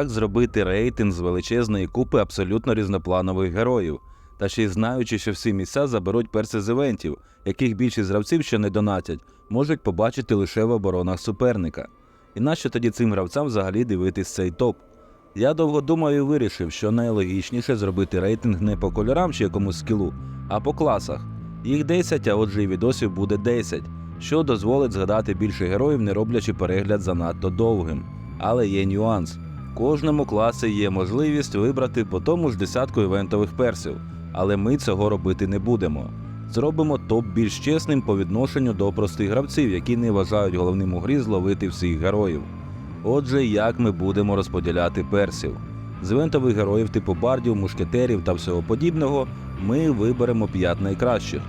Як зробити рейтинг з величезної купи абсолютно різнопланових героїв, та ще й знаючи, що всі місця заберуть перси з івентів, яких більшість гравців, що не донатять, можуть побачити лише в оборонах суперника. І нащо тоді цим гравцям взагалі дивитись цей топ? Я довго думав і вирішив, що найлогічніше зробити рейтинг не по кольорам чи якомусь скілу, а по класах. Їх 10, а отже і відосів буде 10, що дозволить згадати більше героїв, не роблячи перегляд занадто довгим. Але є нюанс. Кожному класі є можливість вибрати по тому ж десятку івентових персів, але ми цього робити не будемо. Зробимо топ більш чесним по відношенню до простих гравців, які не вважають головним у грі зловити всіх героїв. Отже, як ми будемо розподіляти персів? З івентових героїв типу бардів, мушкетерів та всього подібного ми виберемо 5 найкращих.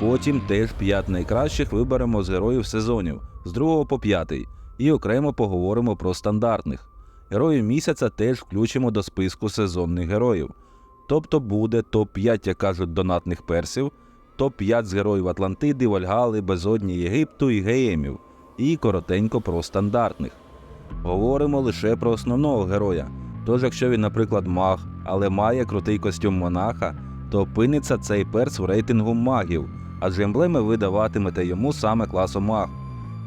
Потім теж 5 найкращих виберемо з героїв сезонів з 2 по 5 і окремо поговоримо про стандартних. Героїв місяця теж включимо до списку сезонних героїв. Тобто буде топ-5, як кажуть, донатних персів, топ-5 з героїв Атлантиди, Вальгали, Безодні, Єгипту і Геємів, і коротенько про стандартних. Говоримо лише про основного героя. Тож, якщо він, наприклад, маг, але має крутий костюм монаха, то опиниться цей перс в рейтингу магів, адже емблеми ви даватимете йому саме класу маг.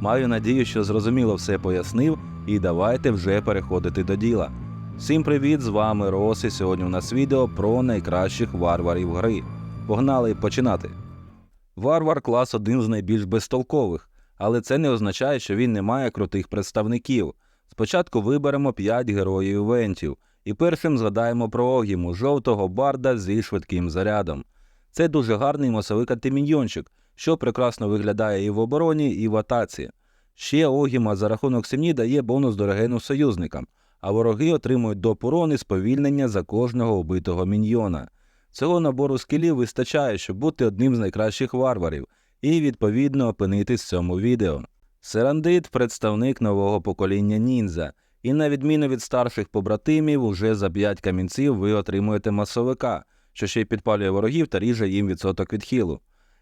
Маю надію, що зрозуміло все пояснив, і давайте вже переходити до діла. Всім привіт! З вами Рос, і сьогодні у нас відео про найкращих варварів гри. Погнали починати. Варвар клас один з найбільш безтолкових, але це не означає, що він не має крутих представників. Спочатку виберемо 5 героїв івентів, і першим згадаємо про Огіму, жовтого барда зі швидким зарядом. Це дуже гарний мосовикатий міньйончик, що прекрасно виглядає і в обороні, і в атаці. Ще Огіма за рахунок сім'ї дає бонус до регену союзникам, а вороги отримують доп урон і сповільнення за кожного убитого міньйона. Цього набору скілів вистачає, щоб бути одним з найкращих варварів, і відповідно опинитись в цьому відео. Серандит представник нового покоління ніндзя, і на відміну від старших побратимів, уже за 5 камінців ви отримуєте масовика, що ще й підпалює ворогів та ріже їм відсоток відхилу.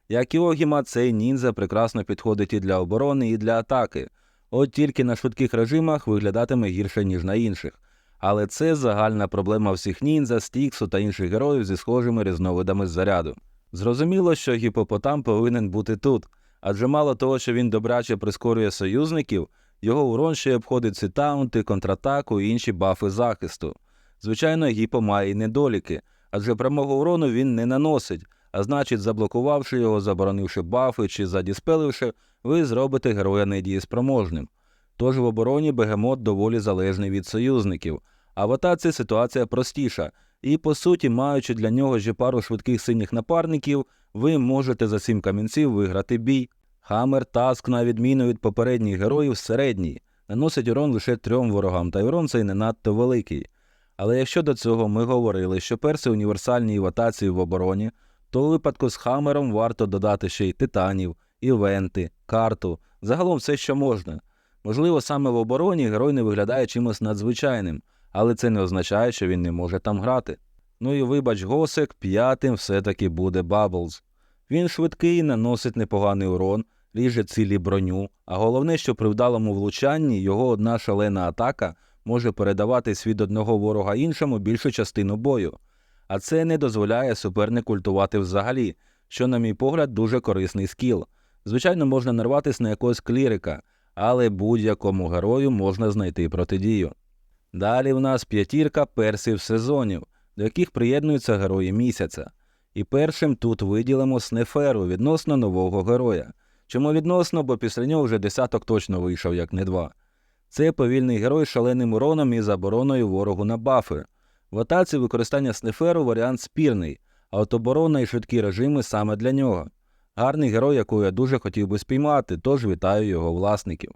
Як і Огіма, цей ніндзя прекрасно підходить і для оборони, і для атаки. От тільки на швидких режимах виглядатиме гірше, ніж на інших. Але це загальна проблема всіх ніндзя, стіксу та інших героїв зі схожими різновидами заряду. Зрозуміло, що гіпопотам повинен бути тут, адже мало того, що він добряче прискорює союзників, його урон ще й обходить цітаунти, контратаку і інші бафи захисту. Звичайно, гіпо має й недоліки, адже прямого урону він не наносить, а значить, заблокувавши його, заборонивши бафи чи задіспеливши, ви зробите героя недієспроможним. Тож в обороні бегемот доволі залежний від союзників, а в атаці ситуація простіша, і по суті, маючи для нього ще пару швидких синіх напарників, ви можете за сім камінців виграти бій. Хаммер Таск, на відміну від попередніх героїв, середній, наносить урон лише трьом ворогам, та урон цей не надто великий. Але якщо до цього ми говорили, що перси універсальні і в атаці в обороні, то у випадку з Хаммером варто додати ще й титанів, івенти, карту, загалом все, що можна. Можливо, саме в обороні герой не виглядає чимось надзвичайним, але це не означає, що він не може там грати. Ну і вибач, Госик, п'ятим все-таки буде Баблз. Він швидкий, наносить непоганий урон, ріже цілі броню, а головне, що при вдалому влучанні його одна шалена атака може передаватись від одного ворога іншому більшу частину бою. А це не дозволяє супернику ультувати взагалі, що, на мій погляд, дуже корисний скіл. Звичайно, можна нарватися на якогось клірика, але будь-якому герою можна знайти протидію. Далі в нас п'ятірка персів сезонів, до яких приєднуються герої місяця. І першим тут виділимо Снеферу відносно нового героя. Чому відносно, бо після нього вже десяток точно вийшов, як не два. Це повільний герой з шаленим уроном і забороною ворогу на бафи. В атаці використання Снеферу варіант спірний, а от оборона і швидкі режими саме для нього. Гарний герой, якого я дуже хотів би спіймати, тож вітаю його власників.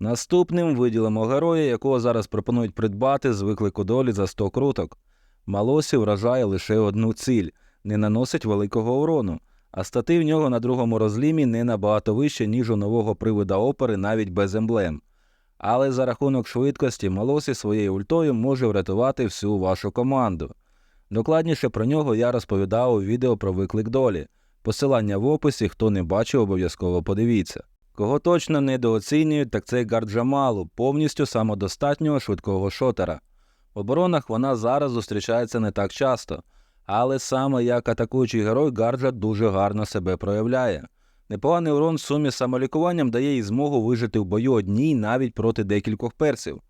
Наступним виділимо героя, якого зараз пропонують придбати з виклику за 100 круток. Малосі вражає лише одну ціль, не наносить великого урону, а стати в нього на другому розлімі не набагато вище, ніж у нового привида опери навіть без емблем. Але за рахунок швидкості Малосі своєю ультою може врятувати всю вашу команду. Докладніше про нього я розповідав у відео про виклик долі. Посилання в описі, хто не бачив, обов'язково подивіться. Кого точно недооцінюють, так це Гарджамалу, повністю самодостатнього швидкого шотера. В оборонах вона зараз зустрічається не так часто, але саме як атакуючий герой Гарджа дуже гарно себе проявляє. Непоганий урон в сумі самолікуванням дає їй змогу вижити в бою одній навіть проти декількох персів.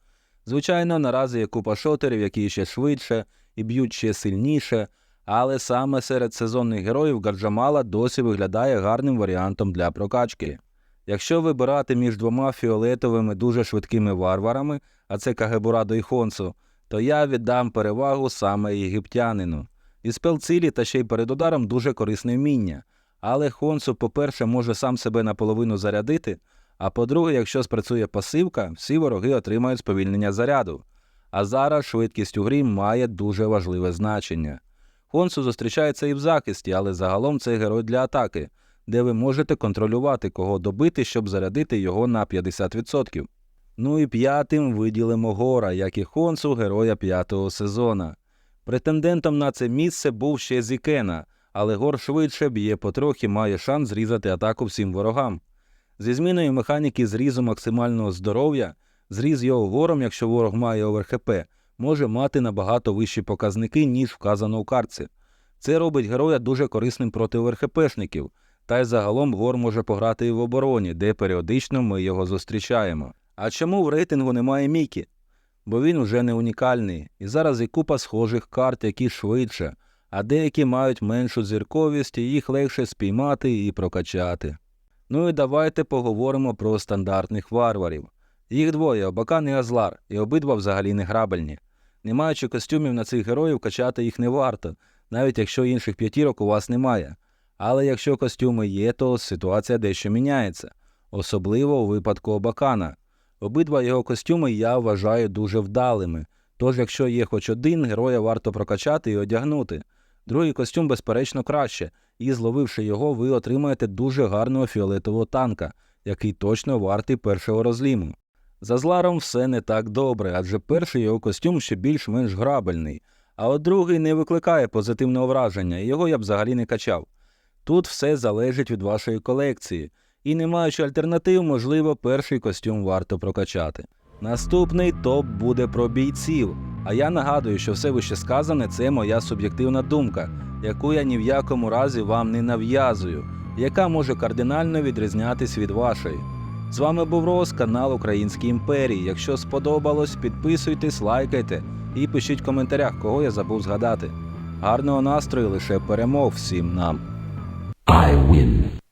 Звичайно, наразі є купа шотерів, які ще швидше і б'ють ще сильніше, але саме серед сезонних героїв Гарджамала досі виглядає гарним варіантом для прокачки. Якщо вибирати між двома фіолетовими дуже швидкими варварами, а це Кагебурадо і Хонсу, то я віддам перевагу саме єгиптянину. І спел цілі та ще й перед ударом дуже корисне вміння. Але Хонсу, по-перше, може сам себе наполовину зарядити, а по-друге, якщо спрацює пасивка, всі вороги отримають сповільнення заряду. А зараз швидкість у грі має дуже важливе значення. Хонсу зустрічається і в захисті, але загалом це герой для атаки, де ви можете контролювати, кого добити, щоб зарядити його на 50%. Ну і п'ятим виділимо Гора, як і Хонсу, героя п'ятого сезона. Претендентом на це місце був ще Зікена, але Гор швидше б'є потрохи, має шанс зрізати атаку всім ворогам. Зі зміною механіки зрізу максимального здоров'я, зріз його гором, якщо ворог має оверхп, може мати набагато вищі показники, ніж вказано у картці. Це робить героя дуже корисним проти оверхпшників, та й загалом гор може пограти і в обороні, де періодично ми його зустрічаємо. А чому в рейтингу немає Мікі? Бо він уже не унікальний, і зараз є купа схожих карт, які швидше, а деякі мають меншу зірковість і їх легше спіймати і прокачати. Ну і давайте поговоримо про стандартних варварів. Їх двоє Обакан і Азлар, і обидва взагалі не грабельні. Не маючи костюмів на цих героїв, качати їх не варто, навіть якщо інших п'ятірок у вас немає. Але якщо костюми є, то ситуація дещо міняється, особливо у випадку Обакана. Обидва його костюми я вважаю дуже вдалими, тож якщо є хоч один, героя варто прокачати і одягнути. Другий костюм, безперечно, краще, і зловивши його, ви отримаєте дуже гарного фіолетового танка, який точно вартий першого розліму. За Зларом все не так добре, адже перший його костюм ще більш-менш грабельний, а от другий не викликає позитивного враження, і його я б взагалі не качав. Тут все залежить від вашої колекції, і не маючи альтернатив, можливо, перший костюм варто прокачати. Наступний топ буде про бійців. А я нагадую, що все вище сказане це моя суб'єктивна думка, яку я ні в якому разі вам не нав'язую, яка може кардинально відрізнятись від вашої. З вами був Рос, канал Українській імперії. Якщо сподобалось, підписуйтесь, лайкайте і пишіть в коментарях, кого я забув згадати. Гарного настрою лише перемог всім нам! I win.